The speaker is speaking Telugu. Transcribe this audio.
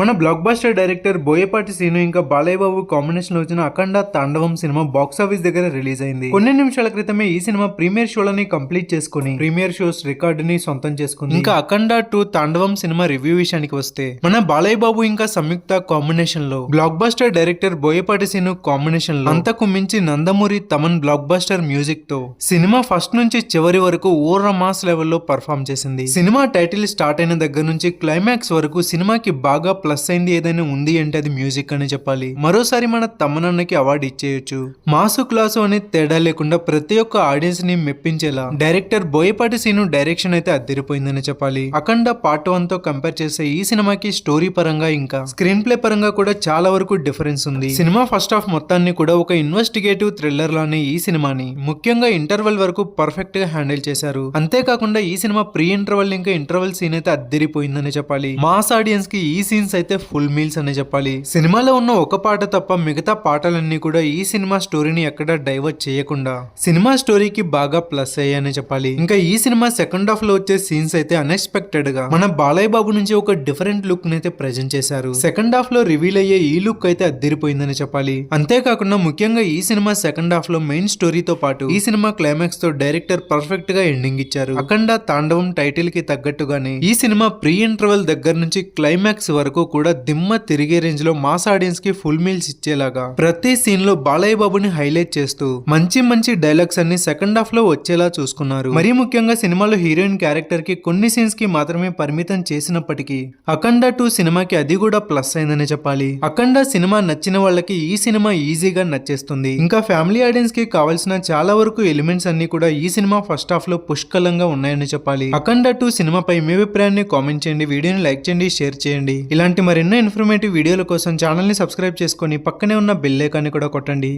మన blockbuster director Boyapati Seenu ఇంకా బాలయ్య బాబు కాంబినేషన్లో వచ్చిన Akhanda Tandavam cinema box office దగ్గర రిలీజ్ అయింది. కొన్ని నిమిషాల క్రితమే ఈ సినిమా ప్రీమియర్ షోలని కంప్లీట్ చేసుకుని ప్రీమియర్ షోస్ రికార్డుని సొంతం చేసుకుంది. ఇంకా Akhanda two Tandavam cinema review విషయానికి వస్తే మన బాలయ్య బాబు ఇంకా సంయుక్త కాంబినేషన్లో blockbuster director Boyapati Seenu కాంబినేషన్లో అంతకు మించి నందమూరి తమన్ బ్లాక్ బాస్టర్ మ్యూజిక్తో సినిమా ఫస్ట్ నుంచి చివరి వరకు ఓర మాస్ లెవెల్లో పర్ఫామ్ చేసింది. సినిమా టైటిల్ స్టార్ట్ అయిన దగ్గర నుంచి క్లైమాక్స్ వరకు సినిమాకి బాగా ప్లస్ అయింది ఏదైనా ఉంది అంటే అది మ్యూజిక్ అని చెప్పాలి. మరోసారి మన తమ్మనన్నకి అవార్డు ఇచ్చేయొచ్చు. మాసు క్లాసు అనే తేడా లేకుండా ప్రతి ఒక్క ఆడియన్స్ని మెప్పించేలా డైరెక్టర్ బోయపాటి సీను డైరెక్షన్ అయితే అద్దరిపోయిందని చెప్పాలి. అఖండ పార్ట్ వన్తో కంపేర్ చేస్తే ఈ సినిమాకి స్టోరీ పరంగా ఇంకా స్క్రీన్ ప్లే పరంగా కూడా చాలా వరకు డిఫరెన్స్ ఉంది. సినిమా ఫస్ట్ హాఫ్ మొత్తాన్ని కూడా ఒక ఇన్వెస్టిగేటివ్ థ్రిల్లర్ లానే ఈ సినిమాని ముఖ్యంగా ఇంటర్వెల్ వరకు పర్ఫెక్ట్గా హ్యాండిల్ చేశారు. అంతేకాకుండా ఈ సినిమా ప్రీ ఇంటర్వెల్ ఇంకా ఇంటర్వెల్ సీన్ అయితే అద్దరిపోయిందని చెప్పాలి. మాస్ ఆడియన్స్కి ఈ సీన్స్ అయితే ఫుల్ మీల్స్ అని చెప్పాలి. సినిమాలో ఉన్న ఒక పాట తప్ప మిగతా పాటలన్నీ కూడా ఈ సినిమా స్టోరీని ఎక్కడ డైవర్ట్ చేయకుండా సినిమా స్టోరీకి బాగా ప్లస్ అయ్యాయని చెప్పాలి. ఇంకా ఈ సినిమా సెకండ్ హాఫ్లో వచ్చే సీన్స్ అయితే అన్ఎక్స్పెక్టెడ్గా మన బాలయ్య బాబు నుంచి ఒక డిఫరెంట్ లుక్ అయితే ప్రజెంట్ చేశారు. సెకండ్ హాఫ్లో రివీల్ అయ్యే ఈ లుక్ అయితే అద్దరిపోయిందని చెప్పాలి. అంతేకాకుండా ముఖ్యంగా ఈ సినిమా సెకండ్ హాఫ్లో మెయిన్ స్టోరీతో పాటు ఈ సినిమా క్లైమాక్స్తో డైరెక్టర్ పర్ఫెక్ట్గా ఎండింగ్ ఇచ్చారు. అఖండ తాండవం టైటిల్కి తగ్గట్టుగానే ఈ సినిమా ప్రీ ఇంటర్వెల్ దగ్గర నుంచి క్లైమాక్స్ వరకు కూడా దిమ్మ తిరిగే రేంజ్లో మాస్ ఆడియన్స్కి ఫుల్ మీల్స్ ఇచ్చేలాగా ప్రతి సీన్లో బాలయ్య బాబుని హైలైట్ చేస్తూ మంచి మంచి డైలాగ్స్ అన్ని సెకండ్ హాఫ్లో వచ్చేలా చూసుకున్నారు. మరీ ముఖ్యంగా సినిమాలో హీరోయిన్ క్యారెక్టర్కి కొన్ని సీన్స్కి మాత్రమే పరిమితం చేసినప్పటికీ అఖండ టూ సినిమాకి అది కూడా ప్లస్ అయిందని చెప్పాలి. అఖండ సినిమా నచ్చిన వాళ్ళకి ఈ సినిమా ఈజీగా నచ్చేస్తుంది. ఇంకా ఫ్యామిలీ ఆడియన్స్కి కావాల్సిన చాలా వరకు ఎలిమెంట్స్ అన్ని కూడా ఈ సినిమా ఫస్ట్ హాఫ్లో పుష్కలంగా ఉన్నాయని చెప్పాలి. అఖండ టూ సినిమాపై మీ అభిప్రాయాన్ని కామెంట్ చేయండి. వీడియోని లైక్ చేయండి షేర్ చేయండి. ఇలాంటి మరెన్నో ఇన్ఫర్మేటివ్ వీడియోల కోసం ఛానల్ని సబ్స్క్రైబ్ చేసుకొని పక్కనే ఉన్న బెల్ ఐకాన్ని కూడా కొట్టండి.